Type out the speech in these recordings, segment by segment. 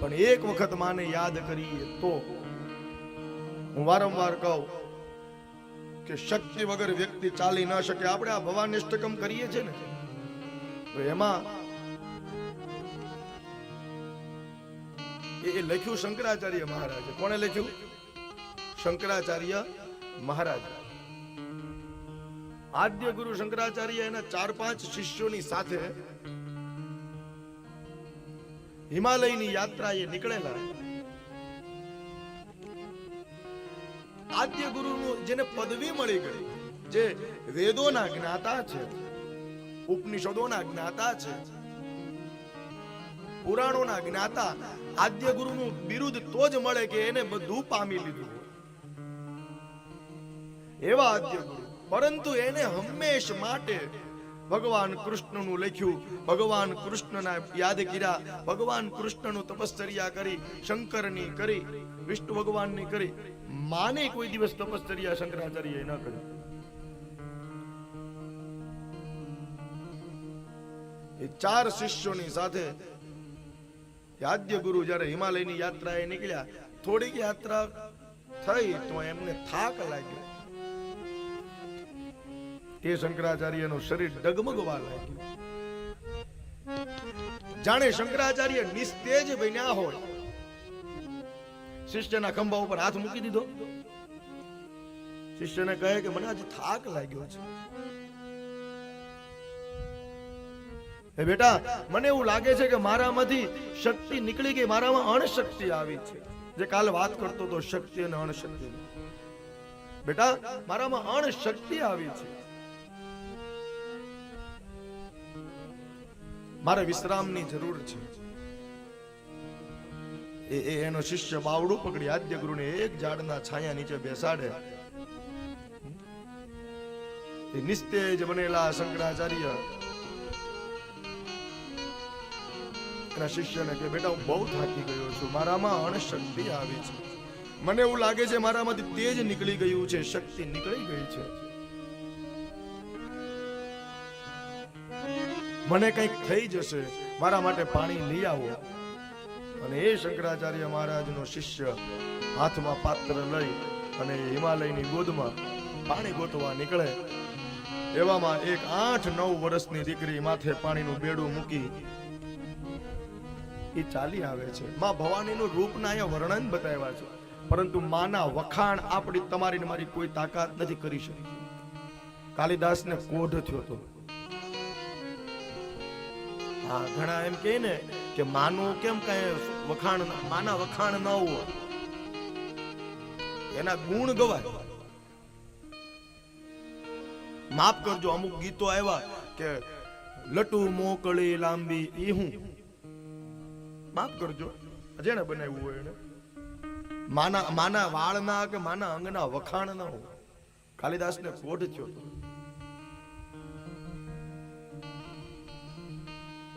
પણ એક વખત માને યાદ કરીએ તો હું વારંવાર કહું કે શક્તિ વગર વ્યક્તિ ચાલી ન શકે. આપણે આ ભવાનિષ્ઠકમ કરીએ છીએ ને. તો એમાં એ લખ્યું શંકરાચાર્ય મહારાજે. કોણે લખ્યું? શંકરાચાર્ય મહારાજ. આદ્ય ગુરુ શંકરાચાર્ય એના ચાર પાંચ શિષ્યોની સાથે હિમાલયની યાત્રાએ નીકળેલા. આદ્ય ગુરુનું જેને પદવી મળી ગઈ, જે વેદોના જ્ઞાતા છે, ઉપનિષદોના જ્ઞાતા છે, પુરાણોના જ્ઞાતા, આદ્ય ગુરુનું બિરુદ તો જ મળે કે એને બધું પામી લીધું. એવા આદ્ય ગુરુ, પરંતુ એને હંમેશ માટે ભગવાન કૃષ્ણનું લખ્યું, ભગવાન કૃષ્ણના યાદ કર્યા, ભગવાન કૃષ્ણનું તપશ્ચર્યા કરી, શંકરની કરી, વિષ્ણુ ભગવાનની કરી. માને કોઈ દિવસ તપશ્ચર્યા શંકરાચાર્ય ન કરી. એ ચાર શિષ્યોની સાથે આદ્ય ગુરુ જ્યારે હિમાલયની યાત્રાએ નીકળ્યા, થોડીક યાત્રા થઈ તો એમને થાક લાગ્યો. એ શંકરાચાર્યનું શરીર ડગમગવા લાગ્યું. જાણે શંકરાચાર્ય નિસ્તેજ બન્યા હોય. શિષ્યના ખંભા ઉપર હાથ મૂકી દીધો. શિષ્યને કહે કે મને આજે થાક લાગ્યો છે. એ બેટા, મને એવું લાગે છે કે મારામાંથી શક્તિ નીકળી ગઈ મારામાં અણશક્તિ આવી છે. જે કાલ વાત કરતો તો શક્તિ અને અણશક્તિ. બેટા, મારામાં અણશક્તિ આવી છે. મારે વિશ્રામની જરૂર છે. એ એનો શિષ્ય બાવડું પકડી આદ્ય ગુરુને એક ઝાડના છાયા નીચે બેસાડે. એ નિસ્તેજ બનેલા શંકરાચાર્ય એના શિષ્યને કે બેટા, હું બહુ થાકી ગયો છું. મારામાં અણશક્તિ આવી છે. મને એવું લાગે છે મારામાંથી તેજ નીકળી ગયું છે. શક્તિ નીકળી ગઈ છે. મને કંઈક થઈ જશે. મારા માટે પાણી લઈ આવો. અને એ શંકરાચાર્ય મહારાજનો શિષ્ય હાથમાં પાત્ર લઈ અને હિમાલયની ગોદમાં પાણી ગોતવા નીકળે. એવામાં એક આઠ નવ વર્ષની દીકરી માથે પાણીનું બેડું મૂકી એ ચાલી આવે છે. માં ભવાનીનું રૂપના અહીંયા વર્ણન બતાવ્યા છે. પરંતુ માના વખાણ આપણી તમારી મારી કોઈ તાકાત નથી કરી શકી. કાલિદાસને કોઢ થયો હતો. હા, ઘણા એમ કહે ને કે માનું કેમ કઈ વખાણ માના વખાણ ન હોય. એના ગુણ ગવાય. માફ કરજો, અમુક ગીતો આવ્યા કે લટુ મોકળી લાંબી, ઈ હું. માફ કરજો જેને બનાવ્યું હોય એને. માના માના વાળના કે માના અંગના વખાણ ના હોય. કાલિદાસને કોઢ થયો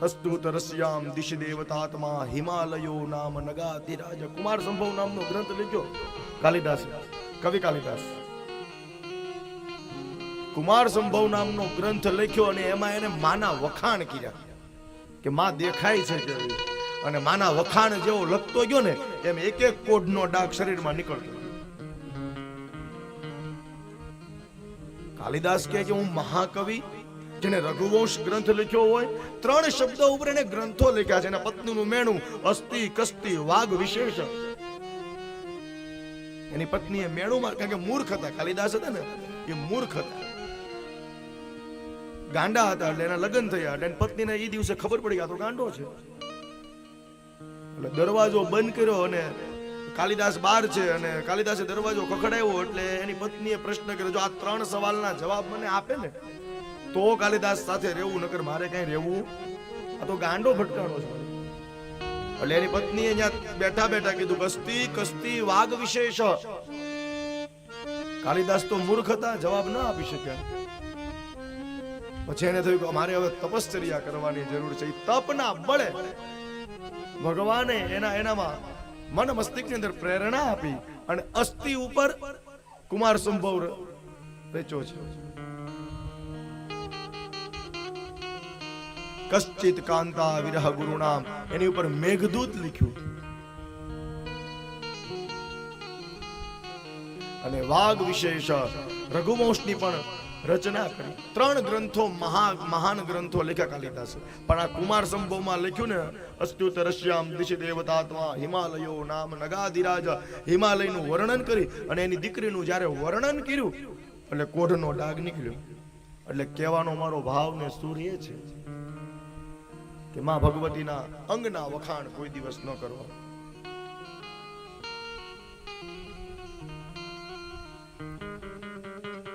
અસ્તુત રસ્યામ દિશ દેવતાત્મા હિમાલયો નામ નગાધિરાજ કુમાર સંભવ નામનો ગ્રંથ લખ્યો કાલિદાસ કવિ કાલિદાસ કુમાર સંભવ નામનો ગ્રંથ લખ્યો અને એમાં એને માના વખાણ કર્યા કે માં દેખાય છે કેવી અને માના વખાણ જેવો લખતો ગયો ને એમ એક એક કોઢનો ડાઘ શરીરમાં નીકળતો કાલિદાસ કહે કે હું મહાકવિ જેને રઘુવંશ ગ્રંથ લખ્યો હોય, ત્રણ શબ્દો ઉપર એને ગ્રંથો લખ્યા છે. એના પત્નીનું મેણું, અસ્થિ, કસ્તિ, વાઘ વિશેષ. એની પત્નીએ મેણું માર કારણ કે મૂર્ખ હતા, કાલિદાસ હતા ને, એ મૂર્ખ હતા. ગાંડા હતા એટલે એના લગ્ન થયા એટલે પત્નીને એ દિવસે ખબર પડી ગયા તો ગાંડો છે. એટલે દરવાજો બંધ કર્યો અને કાલિદાસ બહાર છે અને કાલિદાસે દરવાજો ખખડાવ્યો એટલે એની પત્નીએ પ્રશ્ન કર્યો, જો આ ત્રણ સવાલના જવાબ મને આપે ને તો કાલિદાસ સાથે રહેવું, નકર મારે કઈ રહેવું? આ તો ગાંડો ભટકાણો છે. એટલે એની પત્ની અહીંયા બેઠા બેઠા કીધું, કસ્તી કસ્તી, વાઘ વિશેષ. કાલિદાસ તો મૂર્ખ હતા જવાબ ન આપી શક્યા. પછી એને થયું કે મારે હવે તપશ્ચર્યા કરવાની જરૂર છે. તપના બળે ભગવાને એના એનામાં મન મસ્તિષ્કની અંદર પ્રેરણા આપી અને અસ્થિ ઉપર કુમાર સંભવ ર- રચ્યો છે. કશ્ચિત કાંતા વિરહ નામ એની ઉપર મેઘદૂત લખ્યું અને વાઘ વિશેષ રઘુવંશની પણ રચના કરી ત્રણ ગ્રંથો મહા મહાન ગ્રંથો લેખા કાલિદાસે પણ આ કુમાર સંભવમાં લખ્યું ને અસ્તુત રશ્યામ દિશિ દેવતાત્મા હિમાલયો નામ નગાધિરાજ હિમાલયનું વર્ણન કરી અને એની દીકરીનું જ્યારે વર્ણન કર્યું એટલે કોઢનો ડાઘ નીકળ્યો। એટલે કહેવાનો મારો ભાવ ને સૂર્ય છે। કે માં ભગવતીના અંગના વખાણ કોઈ દિવસ ન કરવા.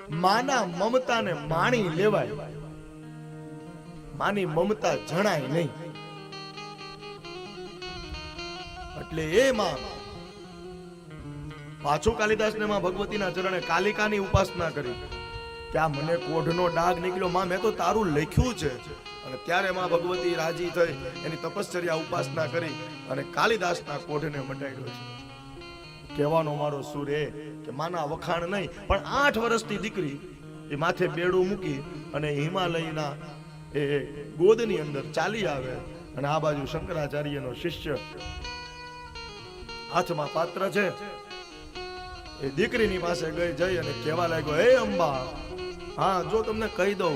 માના મમતાને માણી લેવાય. માની મમતા જણાય નહીં. એટલે એ માં પાછું કાલિદાસને માં ભગવતીના ચરણે કાલિકાની ઉપાસના કરી. કે આ મને કોઢનો ડાગ નીકળ્યો. માં, મેં તો તારું લખ્યું છે. અને ત્યારે માં ભગવતી રાજી થઈ, એની તપશ્ચર્યા ઉપાસના કરી અને કાલિદાસના કોઢને મટાડ્યો છે. કહેવાનો મારો સુર એ કે માના વખાણ નહીં, પણ આઠ વર્ષની દીકરી એ માથે બેડું મૂકી અને હિમાલયના એ ગોદની અંદર ચાલી આવે અને આ બાજુ શંકરાચાર્યનો શિષ્ય હાથમાં પાત્ર છે. એ દીકરીની પાસે ગઈ જઈ અને કહેવા લાગ્યો, હે અંબા, હા, જો તમને કહી દઉં,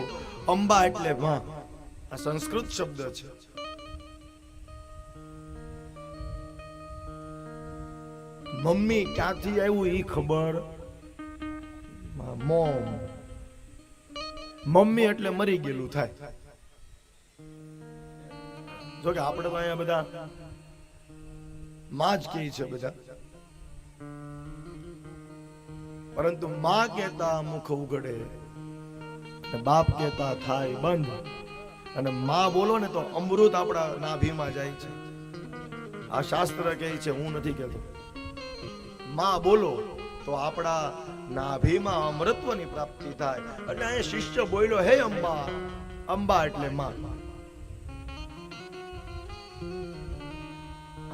અંબા એટલે માં. આ સંસ્કૃત શબ્દ છે. મમ્મી ક્યાંથી આવ્યું એ ખબર? મોમ મમ્મી એટલે મરી ગયેલું થાય. જો કે આપણે અહીંયા બધા માં જ કહે છે બધા. પરંતુ માં કહેતા મુખ ઉઘડે બાપ કહેતા થાય બંધ. અને માં બોલો ને તો અમૃત આપણા નાભીમાં જાય છે. આ શાસ્ત્ર કહે છે, હું નથી કહેતો. માં બોલો તો આપણા નાભીમાં અમૃતત્વની પ્રાપ્તિ થાય. અને અહીં શિષ્ય બોલ્યો, હે અંબા અંબા એટલે માં.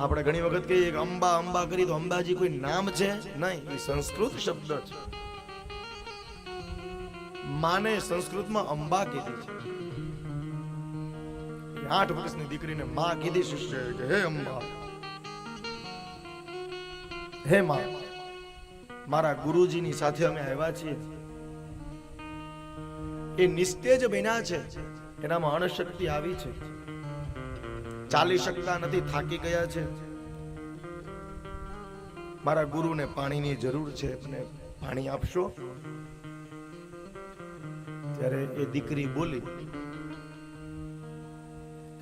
આપણે ઘણી વખત કહીએ કે અંબા અંબા કરી તો અંબાજી કોઈ નામ છે? નહીં, એ સંસ્કૃત શબ્દ છે. માને સંસ્કૃતમાં અંબા કીધી છે. આઠ વર્ષની દીકરીને માં કીધી શિષ્ય કે હે અંબા. હે માં, મારા ગુરુજીની સાથે અમે આવ્યા છીએ. એ નિસ્તેજ બન્યા છે. એનામાં અણશક્તિ આવી છે. ચાલી શકતા નથી, થાકી ગયા છે. મારા ગુરુને પાણીની જરૂર છે, એમને પાણી આપશો? ત્યારે એ દીકરી બોલી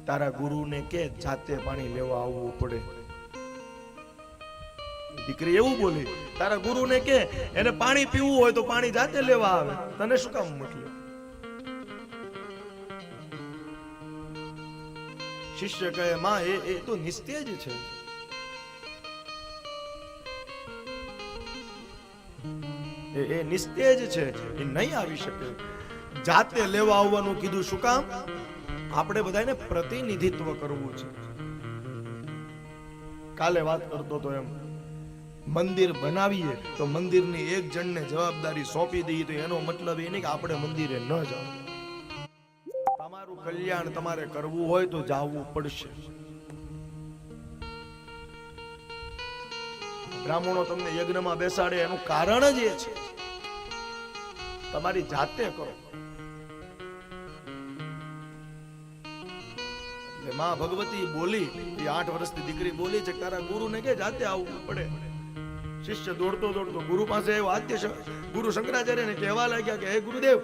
તારા ગુરુને કે જાતે પાણી લેવા આવવું પડે. દીકરી એવું બોલી, તારા ગુરુને કે એને પાણી પીવું હોય તો પાણી જાતે લેવા આવે. તને શું કામ મોકલ્યો શિષ્ય કહે, માં, એ એ તો નિસ્તેજ છે. એ નિસ્તેજ છે, એ નહીં આવી શકે. જાતે લેવા આવવાનું કીધું શું કામ? આપણે બધાને પ્રતિનિધિત્વ કરવું છે. કાલે વાત કરતો તો એમ, મંદિર બનાવીએ તો મંદિરની એક જણને જવાબદારી સોંપી દઈએ તો એનો મતલબ એ નહીં કે આપણે મંદિરે ન જાવ તમારું કલ્યાણ તમારે કરવું હોય તો જાવું પડશે. બ્રાહ્મણો તમને યજ્ઞમાં બેસાડે એનું કારણ જ એ છે. તમારી જાતે કરો. માં ભગવતી બોલી, એ આઠ વર્ષની દીકરી બોલી છે, તારા ગુરુને કે જાતે આવવું પડે? શિષ્ય દોડતો દોડતો ગુરુ પાસે આવ્યો, આદ્ય ગુરુ શંકરાચાર્યને કહેવા લાગ્યા કે, હે ગુરુદેવ,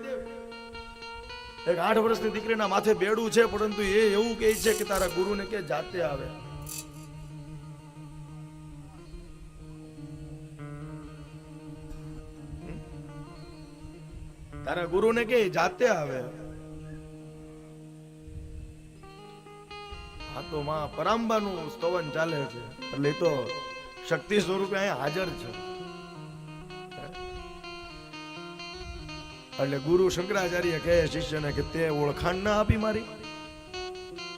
એક આઠ વર્ષની દીકરીના માથે બેડું છે, પરંતુ એ એવું કહે છે કે તારા ગુરુને કે જાતે આવે. તારા ગુરુને કે જાતે આવે? હા તો માં પરાંબાનું સ્તવન ચાલે છે. એટલે તો શક્તિ સ્વરૂપે અહીંયા હાજર છે. એટલે ગુરુ શંકરાચાર્ય કહે શિષ્યને કે તે ઓળખાણ ના આપી મારી.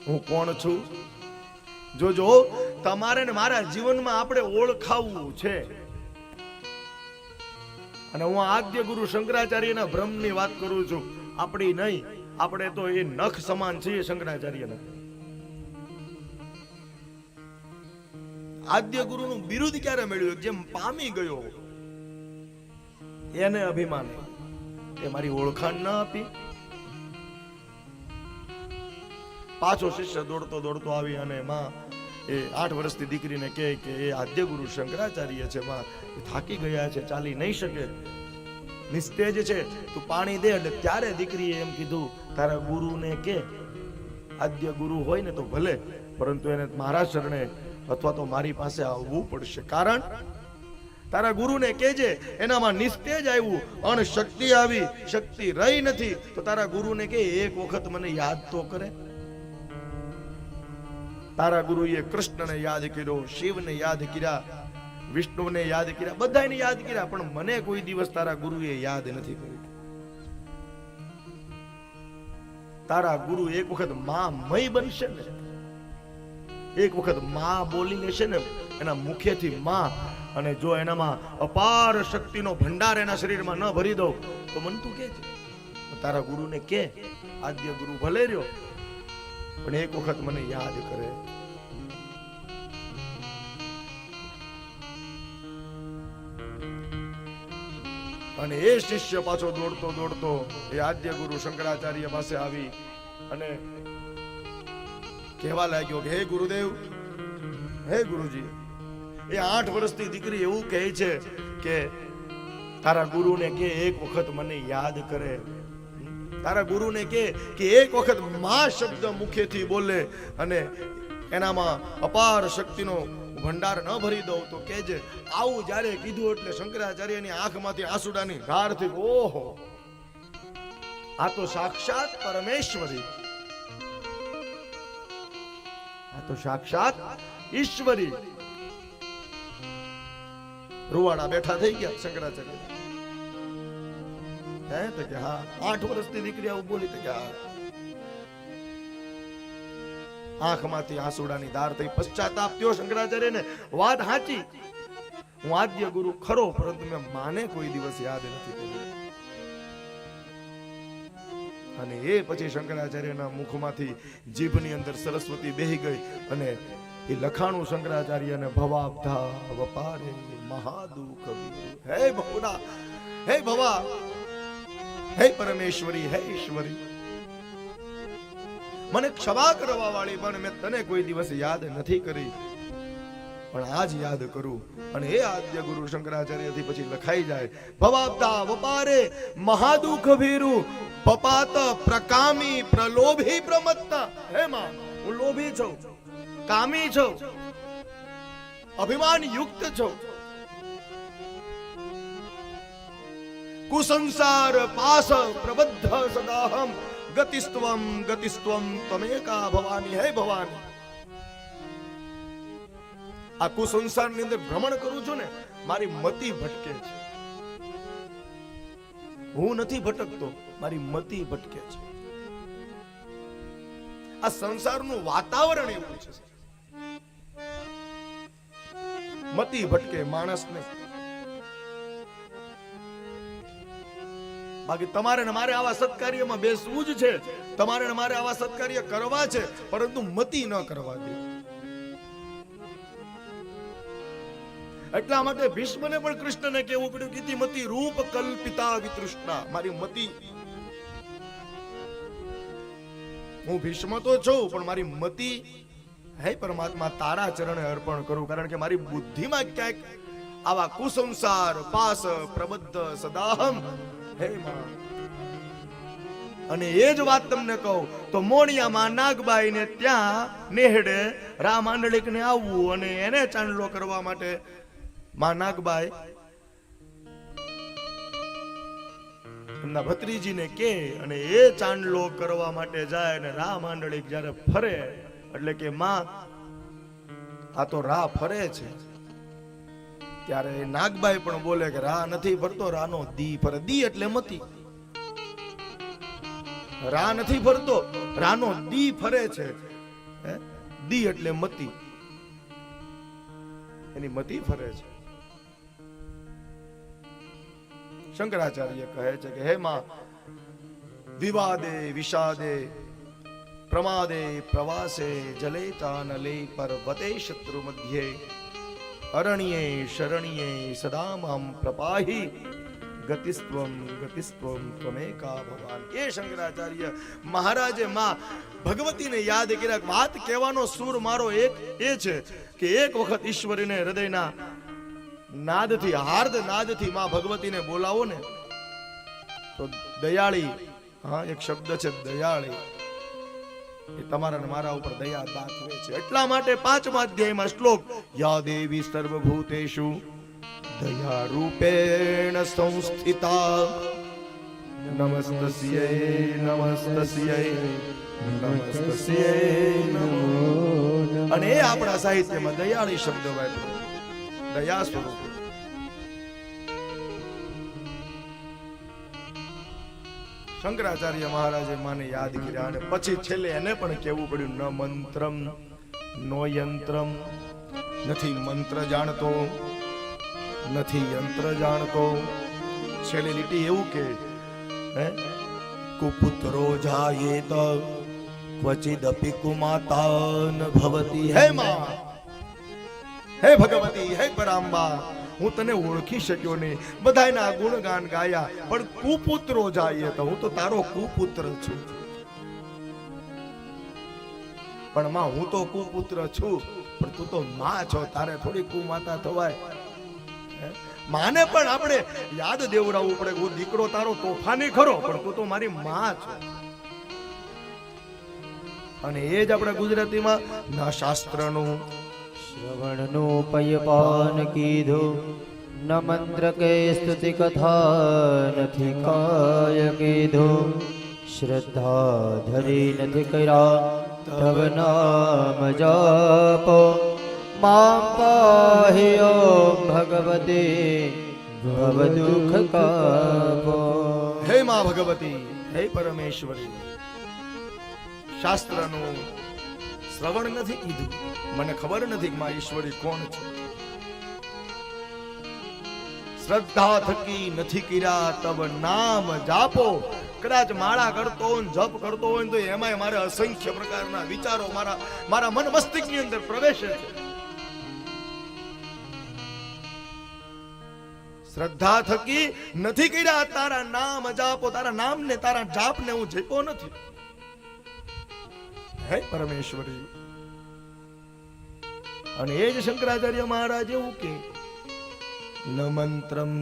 હું કોણ છું? જોજો, તમારે ને મારા જીવનમાં આપણે ઓળખાવવું છે. અને હું આદ્ય ગુરુ શંકરાચાર્યના ભ્રમની વાત કરું છું. આપણી નહીં, આપણે તો એ નખ સમાન છીએ શંકરાચાર્યના. આદ્ય ગુરુનું બિરુદ ક્યારે મેળવ્યું? જેમ પામી ગયો. એને અભિમાન. એ મારી ઓળખાણ ન આપી. પાછો શિષ્ય દોડતો દોડતો આવી અને માં એ આઠ વર્ષની દીકરીને કહે કે એ આદ્ય ગુરુ શંકરાચાર્ય છે, માં. થાકી ગયા છે, ચાલી નહીં શકે. નિસ્તેજ છે. તું પાણી દે એટલે ત્યારે દીકરીએ એમ કીધું, તારા ગુરુને કે, આદ્ય ગુરુ હોય ને તો ભલે, પરંતુ એને મારા શરણે અથવા તો મારી પાસે આવવું પડશે. કારણ, તારા ગુરુને કહેજે, એનામાં નિસ્તેજ આવ્યું અણ શક્તિ આવી, શક્તિ રહી નથી, તો તારા ગુરુને કે એક વખત મને યાદ તો કરે. તારા ગુરુએ કૃષ્ણને યાદ કર્યો, શિવને યાદ કર્યા, વિષ્ણુને યાદ કર્યા, બધાને યાદ કર્યા, પણ મને કોઈ દિવસ તારા ગુરુએ યાદ નથી કર્યું. તારા ગુરુ એક વખત મા મય બનશે ને. એક વખતમાં બોલી લેશે ને, એના મુખેથી માં અને જો એનામાં અપાર શક્તિનો ભંડાર એના શરીરમાં ન ભરી દઉં, તો મન તું કે તારા ગુરુને કે, આદ્ય ગુરુ ભલે રહ્યો, પણ એક વખત મને યાદ કરે. અને એ શિષ્ય પાછો દોડતો દોડતો એ આદ્ય ગુરુ શંકરાચાર્ય પાસે આવી અને કહેવા લાગ્યો કે, હે ગુરુદેવ, હે ગુરુજી, એ આઠ વર્ષની દીકરી એવું કહે છે કે, તારા ગુરુને કે એક વખત મને યાદ કરે. તારા ગુરુને કે કે એક વખત મા શબ્દ મુખેથી બોલે અને એનામાં અપાર શક્તિનો ભંડાર ન ભરી દઉં તો કેજે આવું જ્યારે કીધું એટલે શંકરાચાર્યની આંખમાંથી આંસુડાની ધારથી, ઓહો, આ તો સાક્ષાત પરમેશ્વરી. તો સાક્ષાત ઈશ્વરી. રૂવાડા બેઠા થઈ ગયા શંકરાચાર્ય. હે, તો કે હા, આઠ વર્ષની દીકરી આવું બોલી તો કે હા. આંખમાંથી આંસુડાની ધાર થઈ પશ્ચાતાપ થયો શંકરાચાર્યને. વાત સાચી. હું આદ્ય ગુરુ ખરો, પરંતુ મેં માને કોઈ દિવસ યાદ નથી કર્યું. અને એ પછી શંકરાચાર્યના મુખમાંથી જીભની અંદર સરસ્વતી બેહી ગઈ અને એ લખાણું શંકરાચાર્યને ભવાબ્ધા વપારે મહાદુખ હે ભવના હે ભવા, હે પરમેશ્વરી, હે ઈશ્વરી. મને ક્ષમા કરવા વાળી પણ મેં તને કોઈ દિવસ યાદ નથી કરી. પણ આજ યાદ કરું. અને એ આદ્ય ગુરુ શંકરાચાર્યથી પછી લખાઈ જાય, ભવાબ્દા વપારે મહાદુખ ભીરુ, પપાત પ્રકામી પ્રલોભી પ્રમત્તા. હે માં, હું લોભી છું, કામી છું, અભિમાન યુક્ત છું. કુસંસાર પાસ પ્રબદ્ધ સદાહમ, ગતિસ્ત્વમ ગતિસ્ત્વમ, તમેકા ભવાની, હે ભવાની. આ કુસંસારની અંદર ભ્રમણ કરું છું ને, મારી મતિ ભટકે છે. હું નથી ભટકતો, મારી મતિ ભટકે છે. આ સંસારનું વાતાવરણ એવું છે. મતિ ભટકે માણસને બાકી તમારે ને મારે આવા સત્કાર્યમાં બેસવું જ છે. તમારે ને મારે આવા સત્કાર્ય કરવા છે, પરંતુ મતિ ન કરવા દે એટલા માટે ભીષ્મને પણ કૃષ્ણને કેવું પડ્યું કીધી મતિ રૂપ કલ્પિતા વિતૃષ્ણા. મારી મતિ. હું ભીષ્મ તો છું, પણ મારી મતિ હે પરમાત્મા, તારા ચરણે અર્પણ કરું, કારણ કે મારી બુદ્ધિમાં ક્યાંક આવા કુસંસાર, પાસ, પ્રબદ્ધ સદાહમ. હે માં. અને એ જ વાત તમને કહું, તો મોણિયામાં નાગબાઈ ને ત્યાં નેહડે રામ આંડળીક ને આવવું અને એને ચાંદલો કરવા માટે માં નાગબાઈ. એમના ભત્રીજીને કે અને એ ચાંદલો કરવા માટે જાય અને રા માંડળી જ્યારે ફરે, એટલે કે માં, આ તો રા ફરે છે. ત્યારે નાગબાઈ પણ બોલે કે રા નથી ફરતો રાનો દી ફરે. દી એટલે મતી. રા નથી ફરતો રાનો દી ફરે છે? દી એટલે મતી. એની મતી ફરે છે. શંકરાચાર્ય કહે છે કે, હે માં, વિવાદે, વિષાદે, પ્રમાદે, પ્રવાસે જલે ચાનલે પર્વતે શત્રુ મધ્યે અરણ્યે, શરણ્યે સદા પ્રપાહી, ગતિસ્ત્વમ ગતિસ્ત્વમ ત્વમેકા ભગવાન એ શંકરાચાર્ય, મહારાજે, માં, ભગવતીને યાદ કર્યા વાત કહેવાનો સૂર મારો એક, એ છે કે એક વખત ઈશ્વરીને હૃદયના નાદથી, હાર્દ નાદથી માં ભગવતીને બોલાવો ને, તો દયાળી, હા, એક શબ્દ છે દયાળી. એ તમારા મારા ઉપર દયા દાખવે છે. એટલા માટે પાંચમા અધ્યાયમાં શ્લોક, યા દેવી સર્વભૂતેષુ દયા રૂપેણ સંસ્થિતા. નમસ્તસ્યૈ નમસ્તસ્યૈ નમસ્તસ્યૈ નમો અને આપણા સાહિત્યમાં દયાળી શબ્દ વાપરો. દયા સ્વરૂપ શંકરાચાર્ય મહારાજે માને યાદ કર્યા અને પછી છેલ્લે એને પણ કહેવું પડ્યું ન મંત્રમ નો યંત્રમ. નથી મંત્ર જાણતો નથી યંત્ર જાણતો. છેલ્લે લીટી એવું કે હે કુપુત્રો જાયેત ક્વચિદપી કુમાતા ન ભવતી હે માં! હે ભગવતી, હે પરાંબા, હું તને ઓળખી શક્યો નહીં. બધાના ગુણગાન ગાયા, પણ કુપુત્રો જાય તો હું તો તારો કુપુત્ર છું. પણ માં, હું તો કુપુત્ર છું, પણ તું તો માં છો, તારે થોડી કુમાતા થવાય? માને પણ આપણે યાદ દેવડાવવું પડે, હું દીકરો તારો તોફાની ખરો, પણ તું તો મારી માં છો. અને એ જ આપણે ગુજરાતીમાં ના શાસ્ત્રનું શ્રવણનું પયપાન કીધું, ન મંત્ર કે સ્તુતિ કથા નથી કાય કીધું. શ્રદ્ધા ધરી નથી કર્યા તવ નામ જાપો. માં પાહ્યો ભગવતી, ભવ દુઃખ કાપો. હે માં ભગવતી, હે પરમેશ્વરી. શાસ્ત્રનું શ્રવણ નથી કીધું. મને ખબર નથી કે માં ઈશ્વરી કોણ છે. શ્રદ્ધા થકી નથી કિરા તબ નામ જાપો. કદાચ માળા કરતો હોય જપ કરતો હોય તો એમાંય મારે અસંખ્ય પ્રકારના વિચારો મારા મારા મન મસ્તિષ્કની અંદર પ્રવેશે છે. શ્રદ્ધા થકી નથી કર્યા, તારા નામ જાપો. તારા નામને, તારા જાપને હું જપ્યો નથી. હે પરમેશ્વરી અને એ જ શંકરાચાર્ય મહારાજ એવું કે, ન મંત્રમ,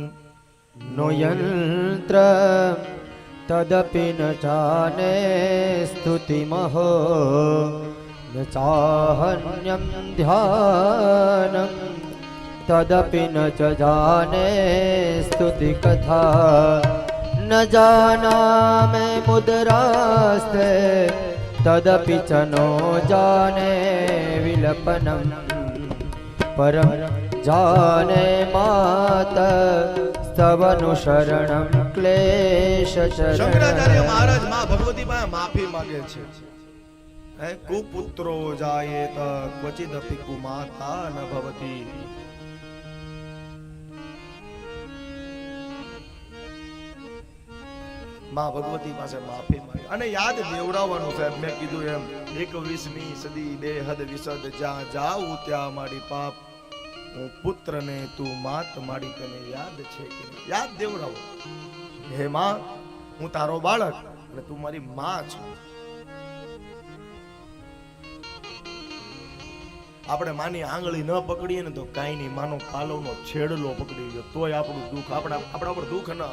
નો યંત્ર, તદપિ ન જાને સ્તુતિમહો ન ચાહન્યમ ધ્યાનમ, તદપિ ન ચ જાને સ્તુતિ કથા, ન જાનામે મુદ્રાસ્તે, તદપિ ચ નો જાને વિલપનમ. પરમ જાને માત સ્તવનું શરણમ ક્લેશ શંકરાચાર્ય મહારાજમાં ભગવતી પાસે માફી માંગે છે. કુપુત્રો જાયેત ક્વચિદપી કુમાતા ન ભવતી. માં ભગવતી પાસે માફી માંગી. અને યાદ દેવડાવવાનું સાહેબ, મેં કીધું એમ, એકવીસમી સદી બે હદ વિસદ જ્યાં જાઉં ત્યાં મારી પાપ હું પુત્રને તું માત માડી તને યાદ છે કે? યાદ દેવડાવો હે માં, હું તારો બાળક અને તું મારી માં છો. આપણે માની આંગળી ન પકડીએ ને તો કાંઈ નહીં માનો પાલવનો છેડલો પકડી ગયો. તોય આપણું દુઃખ, આપણા આપણા ઉપર દુઃખ ન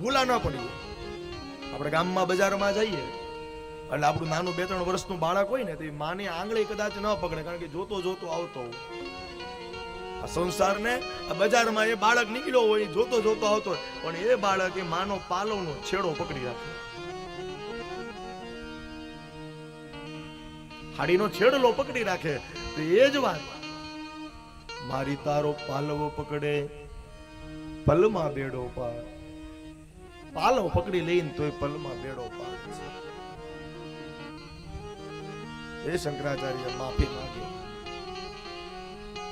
ભૂલા ન પડીએ. આપણે ગામમાં બજારમાં જઈએ એટલે આપણું નાનું બે ત્રણ વર્ષનું બાળક હોય ને તો એ માની આંગળી કદાચ ન પકડે કારણ કે જોતો જોતો આવતો હોય. સંસારને બજારમાં એ બાળક નીકળ્યો હોય જોતો જોતો આવતો હોય, પણ એ બાળક એ માનો પાલવનો છેડો પકડી રાખે. હાડીનો છેડલો પકડી રાખે. તો એ જ વાત. મારી તારો પાલવો પકડે, પલમાં બેડો પાર પાલવ પકડી લઈને તોય પલમાં બેડો પાર એ શંકરાચાર્ય, માફી માંગી.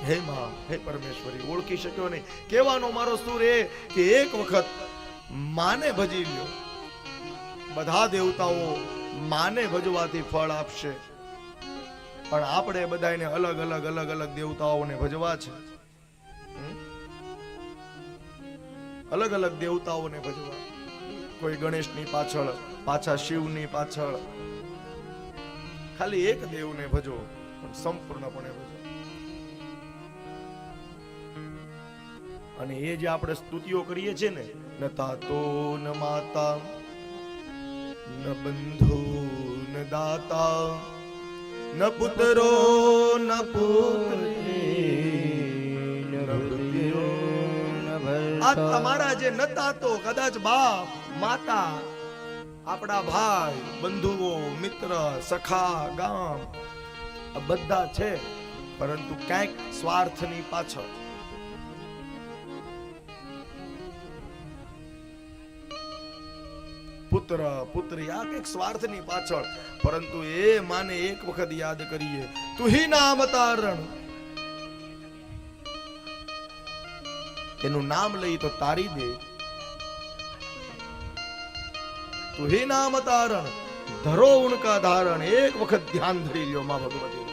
હે માં, હે પરમેશ્વરી, ઓળખી શક્યો નહીં. કહેવાનો મારો સુર એ કે એક વખત માને ભજી લ્યો. બધા દેવતાઓ માને ભજવાથી ફળ આપશે. પણ આપણે બધાને અલગ અલગ અલગ અલગ દેવતાઓને ભજવા છે? અલગ અલગ દેવતાઓને ભજવા. કોઈ ગણેશની પાછળ, પાછા શિવની પાછળ. ખાલી એક દેવને ભજો, પણ સંપૂર્ણપણે ભજો. અને એ જે આપણે સ્તુતિઓ કરીએ છીએ ને ન તાતો ન માતા ન બંધુ ન દાતા ન પુત્રો ન ન. આ તમારા જે નતા તો કદાચ બાપ માતા આપણા ભાઈ બંધુઓ મિત્ર સખા ગામ આ બધા છે પરંતુ ક્યાંક સ્વાર્થની પાછળ પુત્ર, પુત્રી, આ કંઈક સ્વાર્થની પાછળ. પરંતુ એ માને એક વખત યાદ કરીએ. તુહી નામ તારણ. એનું નામ લઈ તો તારી દે. તુહી નામ તારણ. ધરો ઉણકા ધારણ. એક વખત ધ્યાન ધરી લ્યો માં ભગવતી.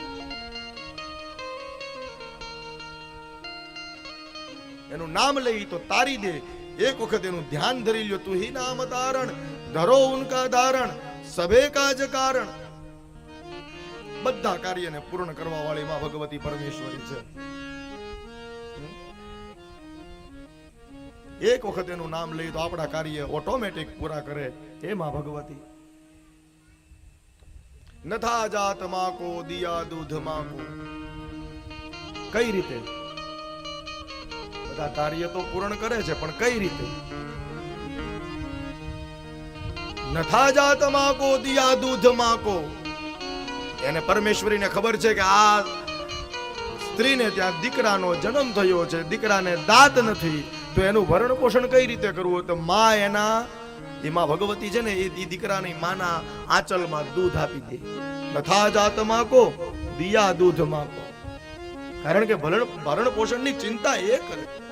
એનું નામ લઈ તો તારી દે. એક વખત એનું ધ્યાન ધરી લ્યો. તું હી નામ તારણ. ધરો ઉનકા ધારણ, સભે કાજ કારણ. બધા કાર્યને પૂર્ણ કરવા વાળી માં ભગવતી પરમેશ્વરી છે. એક વખત એનું નામ લઈ તો આપણા કાર્ય ઓટોમેટિક પૂરા કરે હે માં ભગવતી. નથા જાત માકો, દિયા દૂધ માકો. કઈ રીતે? બધા કાર્ય તો પૂર્ણ કરે છે, પણ કઈ રીતે? નથા જાત માકો, દિયા દૂધ માકો. એને પરમેશ્વરીને ખબર છે કે આ સ્ત્રીને ત્યાં દીકરાનો જન્મ થયો છે, દીકરાને દાંત નથી. તો એનું ભરણ પોષણ કઈ રીતે કરવું? તો મા એના એમાં ભગવતી છે ને, એ દીકરાની માના આંચલમાં દૂધ આપી દે. નથા જાત માકો, દિયા દૂધ માકો. કારણ કે ભરણ ભરણ પોષણની ચિંતા એ કરે.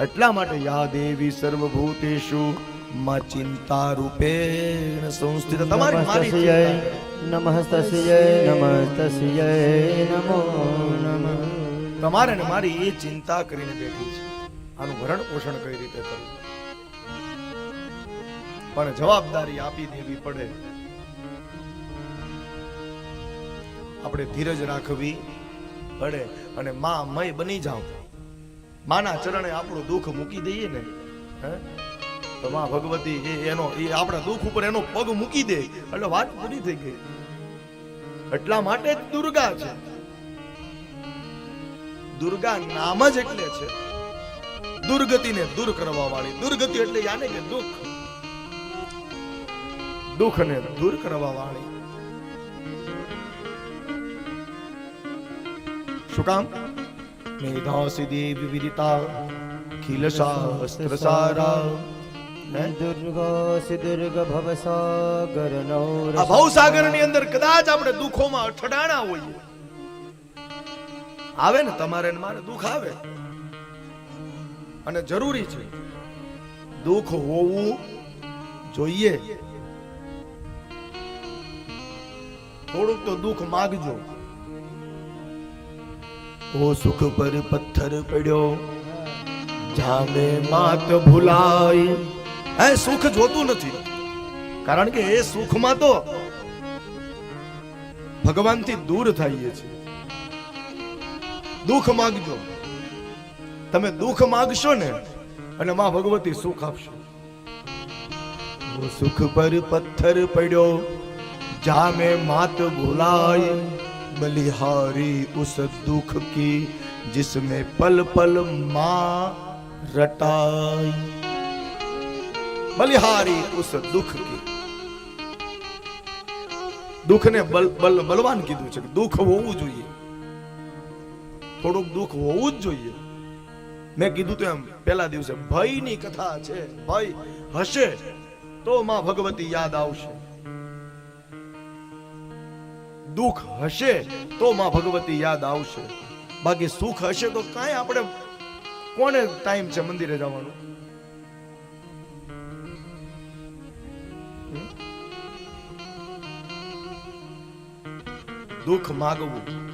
એટલા માટે યા દેવી સર્વભૂતેષુ માં ચિંતા રૂપેણ સંસ્થિત. તમારી મારી. નમસ્તસ્યૈ નમસ્તસ્યૈ નમો નમઃ તમારે ને મારી એ ચિંતા કરીને બેઠી છે. આનું ભરણ પોષણ કઈ રીતે કરવું? પણ જવાબદારી આપી દેવી પડે. આપણે ધીરજ રાખવી પડે અને માં મય બની જાવ માના ચરણે આપણું દુઃખ મૂકી દઈએ ને તો માં ભગવતી એ એનો, એ આપણા દુઃખ ઉપર એનો પગ મૂકી દે. એટલે વાત પૂરી થઈ ગઈ. એટલા માટે જ દુર્ગા છે. દુર્ગા નામ જ એટલે છે. દુર્ગતિને દૂર કરવા વાળી દુર્ગતિ એટલે યાને કે દુઃખ. દુઃખને દૂર કરવા વાળી શું કામ? મેધાસી દેવી વિદિતા ખિલ શાસ્ત્ર સારા હે? દુર્ગ ભવસાગર નૌર આ ભવસાગરની અંદર કદાચ આપણે દુઃખોમાં અઠડાણા હોઈએ. આવે ને તમારે ને મારે દુઃખ આવે? અને જરૂરી છે દુઃખ હોવું જોઈએ. થોડુંક તો દુઃખ માગજો. ઓ સુખ પર પથ્થર પડ્યો જાને માત ભૂલાઈ. એ સુખ જોતું નથી. કારણ કે એ સુખમાં તો ભગવાનથી દૂર થઈએ છીએ. દુઃખ માગજો. તમે દુઃખ માગશો ને અને માં ભગવતી સુખ આપશે. સુખ પર પથ્થર પડ્યો જામે માત ભૂલાય बलिहारी उस दुख की जिसमें पल पल माँ रटाई बलिहारी उस दुख की દુઃખને બલ બલ બલવાન કીધું છે કે દુઃખ હોવું જોઈએ થોડુંક દુઃખ હોવું જ જોઈએ મેં કીધું તો એમ પેલા દિવસે ભયની કથા છે ભય હશે તો માં ભગવતી યાદ આવશે દુઃખ હશે તો માં ભગવતી યાદ આવશે. બાકી સુખ હશે તો કાંઈ આપણે કોને ટાઈમ છે મંદિરે જવાનું? દુઃખ માગવું.